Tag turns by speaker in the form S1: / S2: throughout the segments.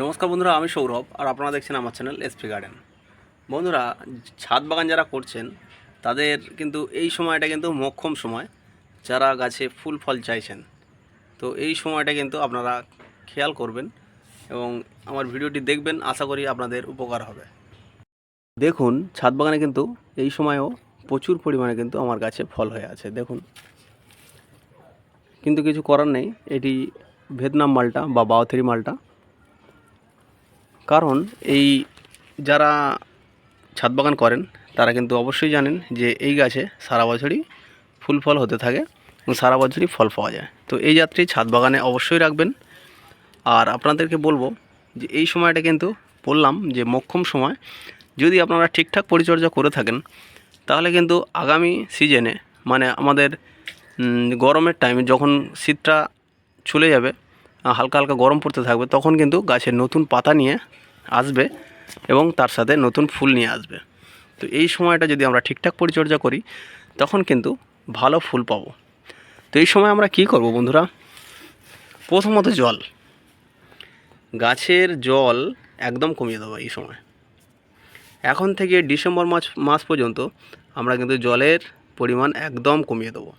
S1: নমস্কার বন্ধুরা, আমি সৌরভ আর আপনারা দেখছেন আমার চ্যানেল এসপি গার্ডেন বন্ধুরা, ছাদ বাগান যারা করছেন, তাদের কিন্তু এই সময়টা কিন্তু মক্ষম সময়, যারা গাছে ফুল ফল চাইছেন। তো এই সময়টা কিন্তু আপনারা খেয়াল করবেন এবং আমার ভিডিওটি দেখবেন, আশা করি আপনাদের উপকার হবে। দেখুন, ছাদ বাগানে কিন্তু এই সময়ও প্রচুর পরিমাণে কিন্তু আমার গাছে ফল হয়ে আছে, দেখুন। কিন্তু কিছু করার নেই, এটি ভিয়েতনাম মালটা বা বাওথেরি মালটা কারণ এই যারা ছাদ বাগান করেন, তারা কিন্তু অবশ্যই জানেন যে এই গাছে সারা বছরই ফুল ফল হতে থাকে এবং সারা বছরই ফল পাওয়া যায়। তো এই যাত্রী ছাদ বাগানে অবশ্যই রাখবেন। আর আপনাদেরকে বলব যে এই সময়টা কিন্তু বললাম যে মক্ষম সময়। যদি আপনারা ঠিকঠাক পরিচর্যা করে থাকেন, তাহলে কিন্তু আগামী সিজনে মানে আমাদের গরমের টাইমে যখন শীতটা চলে যাবে, হালকা হালকা গরম পড়তে থাকবে, তখন কিন্তু গাছের নতুন পাতা নিয়ে আসবে এবং তার সাথে নতুন ফুল নিয়ে আসবে। তো এই সময়টা যদি আমরা ঠিকঠাক পরিচর্যা করি, তখন কিন্তু ভালো ফুল পাবো। তো এই সময় আমরা কি করব বন্ধুরা? প্রথমত জল। গাছের জল একদম কমিয়ে দেবো এই সময়। এখন থেকে ডিসেম্বর মাস মাস পর্যন্ত আমরা কিন্তু জলের পরিমাণ একদম কমিয়ে দেবো।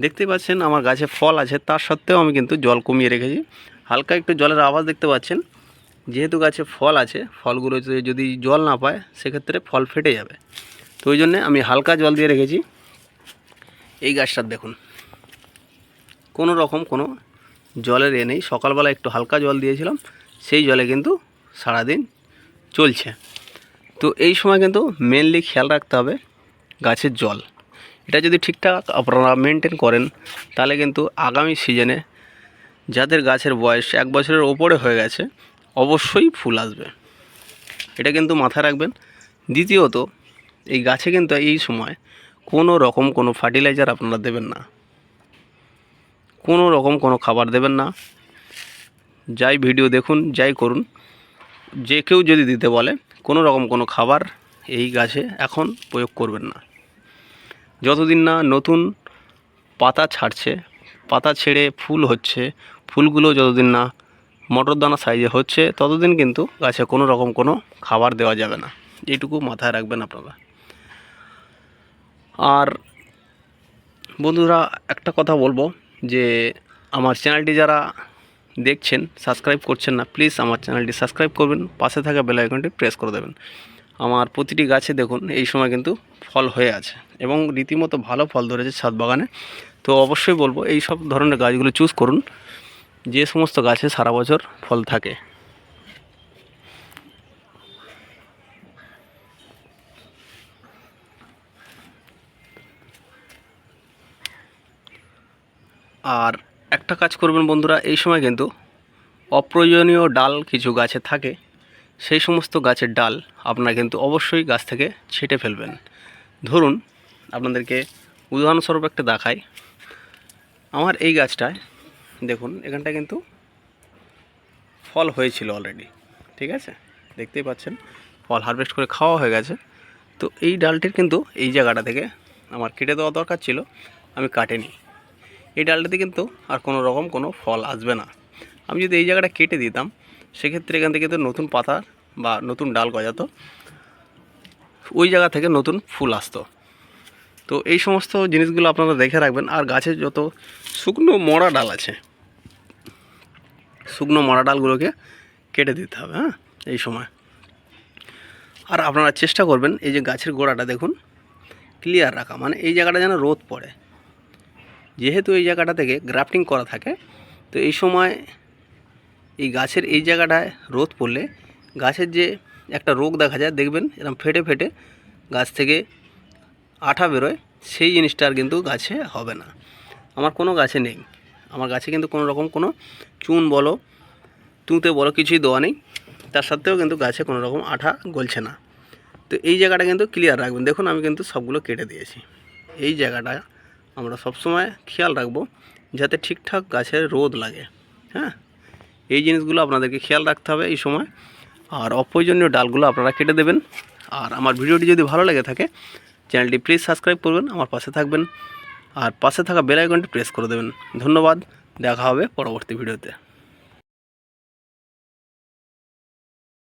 S1: দেখতে পাচ্ছেন আমার গাছে ফল আছে, তার সত্ত্বেও আমি কিন্তু জল কমিয়ে রেখেছি। হালকা একটু জলের আওয়াজ দেখতে পাচ্ছেন। যেহেতু গাছে ফল আছে ফলগুলো যদি- যদি জল না পায়, সেক্ষেত্রে ফল ফেটে যাবে। তো ওই জন্যে আমি হালকা জল দিয়ে রেখেছি। এই গাছটার দেখুন, কোনো রকম কোনো জলের এ নেই। সকালবেলা একটু হালকা জল দিয়েছিলাম, সেই জলে কিন্তু সারাদিন চলছে। তো এই সময় কিন্তু মেনলি খেয়াল রাখতে হবে গাছের জল। এটা যদি ঠিকঠাক আপনারা মেনটেন করেন, তাহলে কিন্তু আগামী সিজনে যাদের গাছের বয়স এক বছরের ওপরে হয়ে গেছে অবশ্যই ফুল আসবে। এটা কিন্তু মাথায় রাখবেন। দ্বিতীয়ত, এই গাছে কিন্তু এই সময় কোনো রকম কোনো ফার্টিলাইজার আপনারা দেবেন না। কোনো রকম কোনো খাবার দেবেন না। যাই ভিডিও দেখুন, যাই করুন, যে কেউ যদি দিতে বলে, কোনো রকম কোনো খাবার এই গাছে এখন প্রয়োগ করবেন না। যতদিন না নতুন পাতা ছাড়ছে, পাতা ছেড়ে ফুল হচ্ছে, ফুলগুলো যতদিন না মটর দানা সাইজে হচ্ছে, ততদিন কিন্তু গাছে কোনো রকম কোনো খাবার দেওয়া যাবে না। এইটুকু মাথায় রাখবেন আপনারা। আর বন্ধুরা, একটা কথা বলব যে, আমার চ্যানেলটি যারা দেখছেন সাবস্ক্রাইব করছেন না প্লিজ আমার চ্যানেলটি সাবস্ক্রাইব করবেন, পাশে থাকা বেল আইকনটি প্রেস করে দেবেন। আমার প্রতিটি গাছে দেখুন, এই সময় কিন্তু ফল হয়ে আছে এবং রীতিমতো ভালো ফল ধরেছে ছাদ বাগানে। তো অবশ্যই বলব, এই সব ধরনের গাছগুলো চুজ করুন। যে সমস্ত গাছে সারা বছর ফল থাকে। আর একটা কাজ করবেন বন্ধুরা, এই সময় কিন্তু অপ্রয়োজনীয় ডাল কিছু গাছে থাকে। সেই সমস্ত গাছের ডাল আপনারা কিন্তু অবশ্যই গাছ থেকে ছেটে ফেলবেন। ধরুন, আপনাদেরকে উদাহরণস্বরূপ একটা দেখাই। আমার এই গাছটায় দেখুন, এখানটা কিন্তু ফল হয়েছিল অলরেডি ঠিক আছে? দেখতেই পাচ্ছেন, ফল হারভেস্ট করে খাওয়া হয়ে গেছে। তো এই ডালটির কিন্তু এই জায়গাটা থেকে আমার কেটে দেওয়া দরকার ছিল, আমি কাটেনি। এই ডালটাতে কিন্তু আর কোনো রকম কোনো ফল আসবে না। আমি যদি এই জায়গাটা কেটে দিতাম, সেক্ষেত্রে এখান থেকে কিন্তু নতুন পাতা বা নতুন ডাল গজাতো, ওই জায়গা থেকে নতুন ফুল আসতো। তো এই সমস্ত জিনিসগুলো আপনারা দেখে রাখবেন, আর গাছের যত শুকনো মরা ডাল আছে শুকনো মরা ডালগুলোকে কেটে দিতে হবে হ্যাঁ? এই সময়। আর আপনারা চেষ্টা করবেন এই যে গাছের গোড়াটা দেখুন ক্লিয়ার রাখা। মানে এই জায়গাটা যেন রোদ পড়ে। যেহেতু এই জায়গাটা থেকে গ্রাফটিং করা থাকে, তো এই সময় এই গাছের এই জায়গাটায় রোদ পড়লে গাছের যে একটা রোগ দেখা যায়, দেখবেন এরকম ফেটে ফেটে গাছ থেকে আঠা বেরোয়। সেই জিনিসটা আর কিন্তু গাছে হবে না। আমার কোনো গাছে নেই। আমার গাছে কিন্তু কোনো রকম কোনো চুন বলো, তুঁতে বলো কিছুই দেওয়া নেই। তার সত্ত্বেও কিন্তু গাছে কোনো রকম আঠা গলছে না। তো এই জায়গাটা কিন্তু ক্লিয়ার রাখবেন। দেখুন, আমি কিন্তু সবগুলো কেটে দিয়েছি। এই জায়গাটা আমরা সবসময় খেয়াল রাখব, যাতে ঠিকঠাক গাছের রোদ লাগে। হ্যাঁ? এই জিনিসগুলো আপনাদেরকে খেয়াল রাখতে হবে এই সময়। আর অপ্রয়োজনীয় ডালগুলো আপনারা কেটে দেবেন। আর আমার ভিডিওটি যদি ভালো লেগে থাকে, চ্যানেলটি প্লিজ সাবস্ক্রাইব করবেন। আমার পাশে থাকবেন। আর পাশে থাকা বেল প্রেস করে দেবেন। ধন্যবাদ দেখা হবে পরবর্তী ভিডিওতে।